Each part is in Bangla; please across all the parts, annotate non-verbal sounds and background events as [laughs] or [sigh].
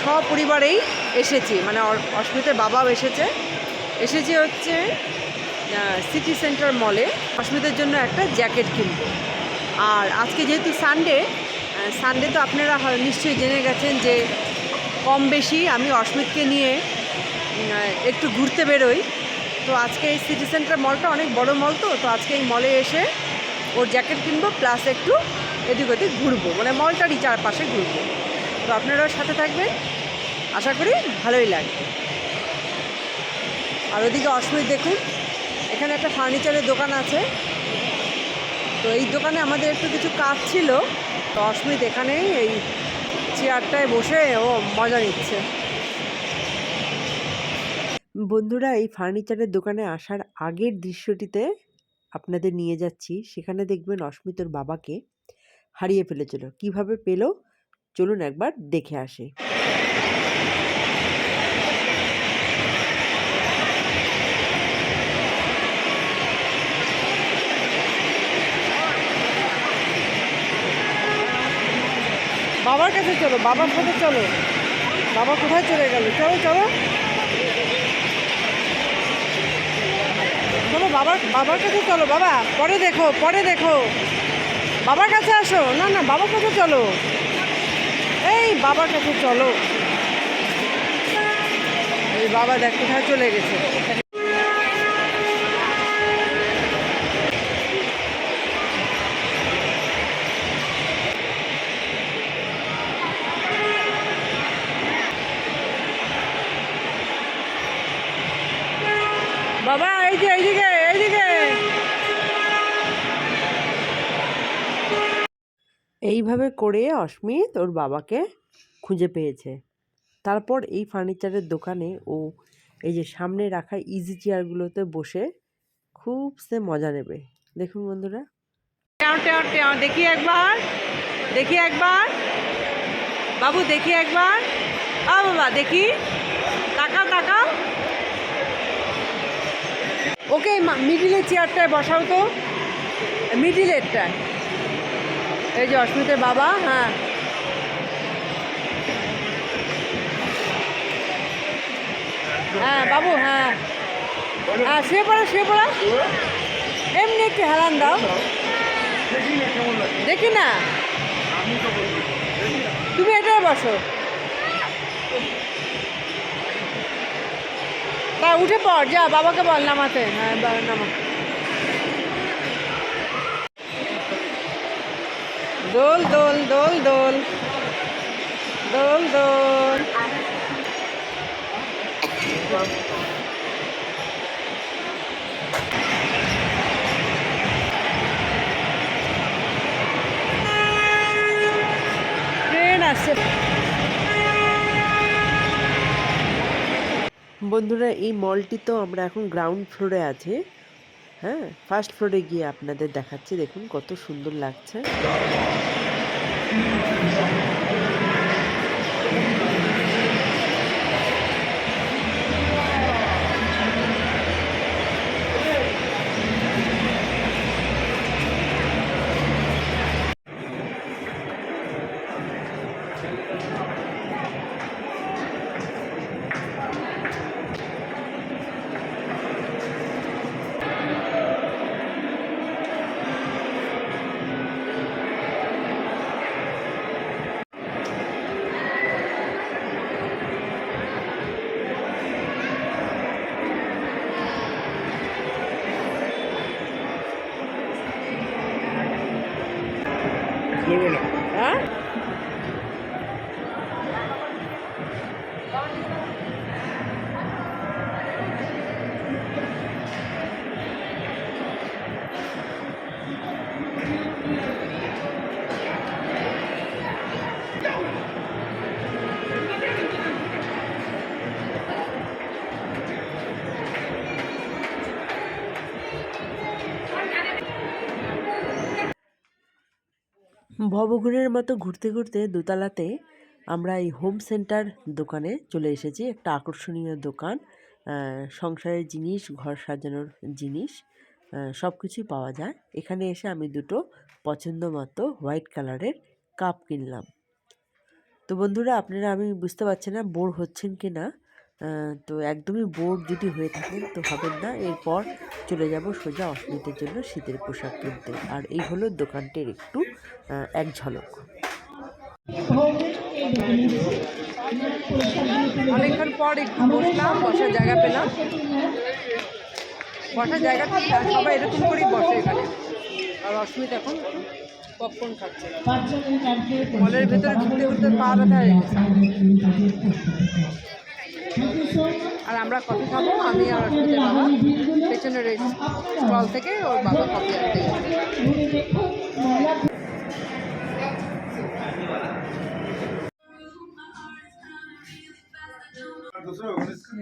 সপরিবারেই এসেছি মানে অস্মিতের বাবাও এসেছে। এসেছি হচ্ছে সিটি সেন্টার মলে অস্মিতের জন্য একটা জ্যাকেট কিনবো। আর আজকে যেহেতু সানডে সানডে তো আপনারা নিশ্চয়ই জেনে গেছেন যে কম বেশি আমি অস্মিতকে নিয়ে একটু ঘুরতে বেরোই। তো আজকে এই সিটি সেন্টার মলটা অনেক বড় মল তো তো আজকে এই মলে এসে ওর জ্যাকেট কিনবো প্লাস একটু এদিক ওদিক ঘুরবো। মানে মলটারই চারপাশে ঘুরবো। তো আপনারাও সাথে থাকবেন। আশা করি ভালোই লাগবে। আর ওদিকে অস্মিত দেখুন, এখানে একটা ফার্নিচারের দোকান আছে। তো এই দোকানে আমাদের একটু কিছু কাজ ছিল। তো অস্মিত এখানেই এই চেয়ারটায় বসে ও মজা নিচ্ছে। বন্ধুরা, এই ফার্নিচারের দোকানে আসার আগের দৃশ্যটিতে আপনাদের নিয়ে যাচ্ছি। সেখানে দেখবেন অস্মিতর বাবাকে হারিয়ে ফেলেছিল। কীভাবে পেল? চলুন একবার দেখে আসি। বাবার কাছে চলো, বাবার সাথে চলো। বাবা কোথায় চলে গেল? চলো চলো। চলো, বাবার বাবার কাছে চলো, বাবা। পরে দেখো পরে দেখো। বাবার কাছে আসো। না না, বাবার কাছে চলো। এই বাবার কাছে চলো। এই বাবা দেখ কোথায় চলে গেছে? বাবা এই যে এইদিকে এইদিকে। এইভাবে করে অস্মিত ওর বাবাকে খুঁজে পেয়েছে। তারপর এই ফার্নিচারের দোকানে ও এই যে সামনে রাখা ইজি চেয়ারগুলোতে বসে খুব সে মজা নেবে। দেখুন বন্ধুরা। দেখি একবার দেখি একবার। বাবু, দেখি একবার। আ বাবা, দেখি। তাকাও তাকাও। ওকে মিডিলের চেয়ারটায় বসাও তো। মিডিলেরটায় এই যে অস্মিতের বাবা হ্যাঁ। হ্যাঁ বাবু হ্যাঁ। হ্যাঁ শুয়ে পড়ো শুয়ে পড়ো। এমনি একটু হেলান দাও। দেখি না। তুমি এটাই বসো। তা উঠে পড়, যা, বাবাকে বল, নামাতে। হ্যাঁ নামা। দোল দোল দোল দোল। দোল দোল। বন্ধুরা, এই মলটি তো আমরা এখন গ্রাউন্ড ফ্লোরে আছে। হ্যাঁ ফার্স্ট ফ্লোরে গিয়ে আপনাদের দেখাচ্ছি। দেখুন কত সুন্দর লাগছে। হ্যাঁ ভবঘুরের মতো ঘুরতে ঘুরতে দোতলাতে আমরা এই হোম সেন্টার দোকানে চলে এসেছি। একটা আকর্ষণীয় দোকান সংসারের জিনিস, ঘর সাজানোর জিনিস সব কিছুই পাওয়া যায়। এখানে এসে আমি দুটো পছন্দ মতো হোয়াইট কালারের কাপ কিনলাম। তো বন্ধুরা, আপনারা আমি বুঝতে পারছি না বোর হচ্ছেন কি না তো একদমই বোর যদি হয়ে থাকেন তো হবেন না। এরপর চলে যাব সোজা অস্মিতের জন্য শীতের পোশাক কিনতে। আর এই হলো দোকানটির একটু এক ঝলক। অনেকক্ষণ পর একটু বসলাম, বসার জায়গা পেলাম। বসার জায়গাটা সবাই এরকম করেই বসে এখানে। আর অস্মিত এখন পপকর্ন খাচ্ছে। মলের ভেতরে ঢুকতে ঢুকতে পা ব্যথা হয়ে গেছে। আর আমরা কফি খাব, আমি আর পেছনের স্টল থেকে ওর বাবা কফি আনতে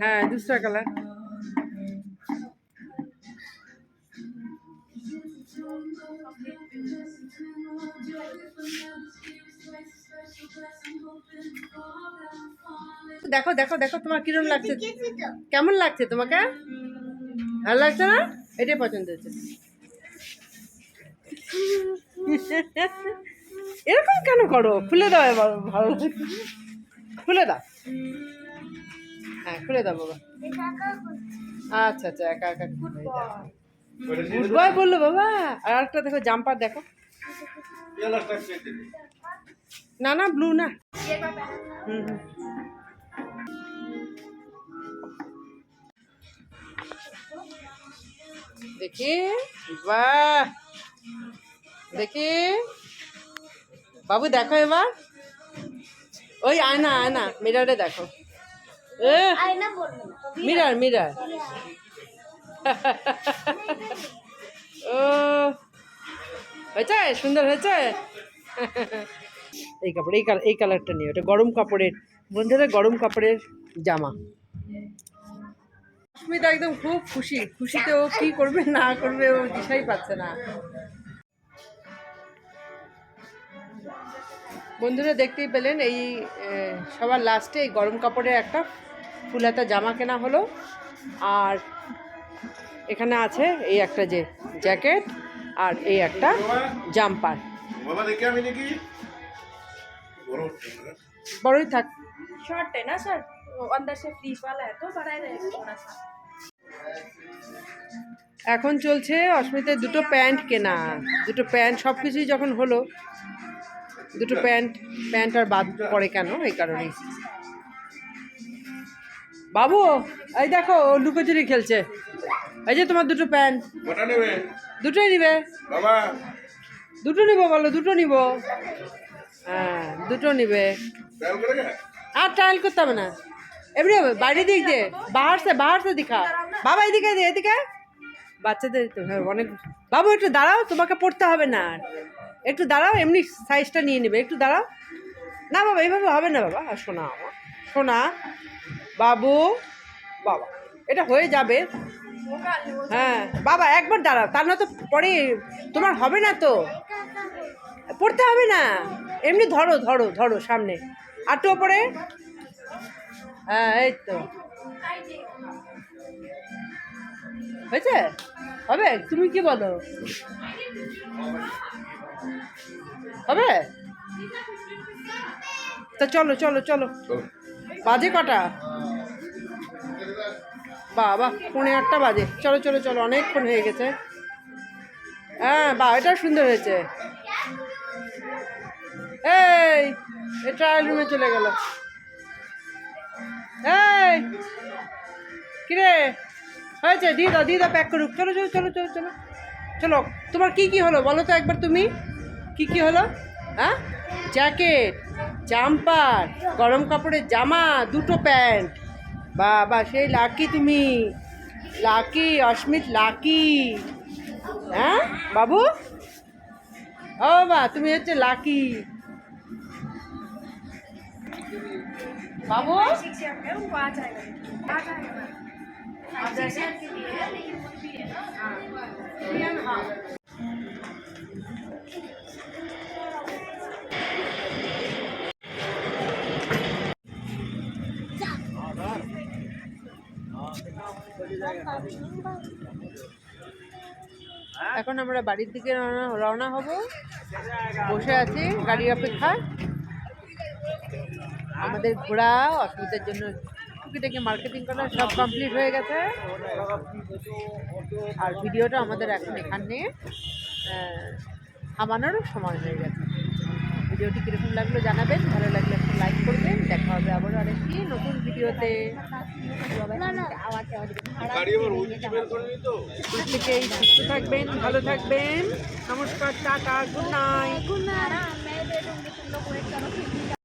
হ্যাঁ দুসরা কালার দেখো দেখো দেখো তোমার কিরম লাগছে। কেমন লাগছে তোমাকে? ভালো লাগছে না? এটাই পছন্দ হয়েছে। এরকম কেন করো? খুলে দাও এবার ভালো খুলে দাও। হ্যাঁ খুলে দাও বাবা। আচ্ছা আচ্ছা একা একা গুড বয় বলল বাবা। আর একটা দেখো জাম্পার দেখো। না না ব্লু না। হুম হুম। দেখি বাহ! দেখি। বাবু দেখো এবার। ওই আয়না আয়না মিরারে দেখো। মিরার মিরার [laughs] ও হয়েছে? সুন্দর হয়েছে? এই কাপড় এই কালার এই কালারটা নিয়ে ওটা গরম কাপড়ের বন্ধুরা গরম কাপড়ের জামা। সুস্মিতা একদম খুব খুশি। খুশিতে ও কি করবে না করবে ও দিশাই পাচ্ছে না। বন্ধুরা দেখতেই পেলেন এই সবার লাস্টে এই গরম কাপড়ের একটা ফুলাতা জামা কেনা হলো। আর এখানে আছে এই একটা যে জ্যাকেট আর এই একটা জাম্পার। বড়ই থাক শর্টে না স্যার? वो अंदर से फ्रीज वाला है तो बड़ा ही रहेगा थोड़ा सा এখন চলছে অস্মিতের দুটো প্যান্ট কেনা দুটো প্যান্ট সব কিছুই যখন হলো দুটো প্যান্ট প্যান্ট আর বাদ পড়ে কেন এই কারণেই বাবু এই দেখো ও লুকোচুরি খেলছে এই যে তোমার দুটো প্যান্ট কটা নেবে দুটোই নিবে বাবা দুটো নিব বলো দুটো নিব হ্যাঁ দুটো নিবে ट्रायल करेगा আর ট্রায়াল করতে হবে না হবে, বাইরে দিক দিয়ে বাহার সে বাহার সে দিখা। বাবা, এদিকে দে, এদিকে। বাচ্চাদের তো হ্যাঁ অনেক বাবু, একটু দাঁড়াও, তোমাকে পড়তে হবে না। একটু দাঁড়াও, এমনি সাইজটা নিয়ে নেবে, একটু দাঁড়াও। না, বাবা এইভাবে হবে না, বাবা। আর শোনা আমার শোনা। বাবু, বাবা, এটা হয়ে যাবে। হ্যাঁ বাবা, একবার দাঁড়াও, তার না তো পরে তোমার হবে না তো। পড়তে হবে না। এমনি ধরো ধরো ধরো, সামনে। আটু ওপরে। হ্যাঁ এই তো। হয়েছে? হবে? তুমি কি বলো? হবে? তা চলো চলো চলো। বাজে কটা? বাবা পৌনে আটটা বাজে। চলো চলো চলো অনেকক্ষণ হয়ে গেছে। হ্যাঁ বা এটা সুন্দর হয়েছে। এই এ ট্রায়াল রুমে চলে গেল। এই, কিরে? হয়েছে, দিয়ে দাও দিয়ে দাও প্যাক করুক। চলো চলো চলো চলো চলো। চলো, তোমার কি কি হলো? বলো তো একবার তুমি। কি কি হলো? হ্যাঁ? জ্যাকেট জাম্পার গরম কাপড়ের জামা, দুটো প্যান্ট। বাবা, সেই লাকি তুমি। লাকি অস্মিত লাকি হ্যাঁ বাবু? ও বা, তুমি হচ্ছে লাকি हाँ এখন আমরা বাড়ির দিকে রওনা হব। বসে আছি গাড়ির অপেক্ষায়। আমাদের ঘোরা অসুবিধার জন্য টুকিটাকি মার্কেটিং করা সব কমপ্লিট হয়ে গেছে। আর ভিডিওটা আমাদের এখন এখানে আহ, থামানোর সময় হয়ে গেছে। ভিডিওটি কীরকম লাগল জানাবেন ভালো লাগলে একটা লাইক করবেন। দেখা হবে আবার আরেকটি নতুন ভিডিওতে। গাড়ি প্রত্যেকেই সুস্থ থাকবেন ভালো থাকবেন। নমস্কার টাটা গুড নাইট मैं दे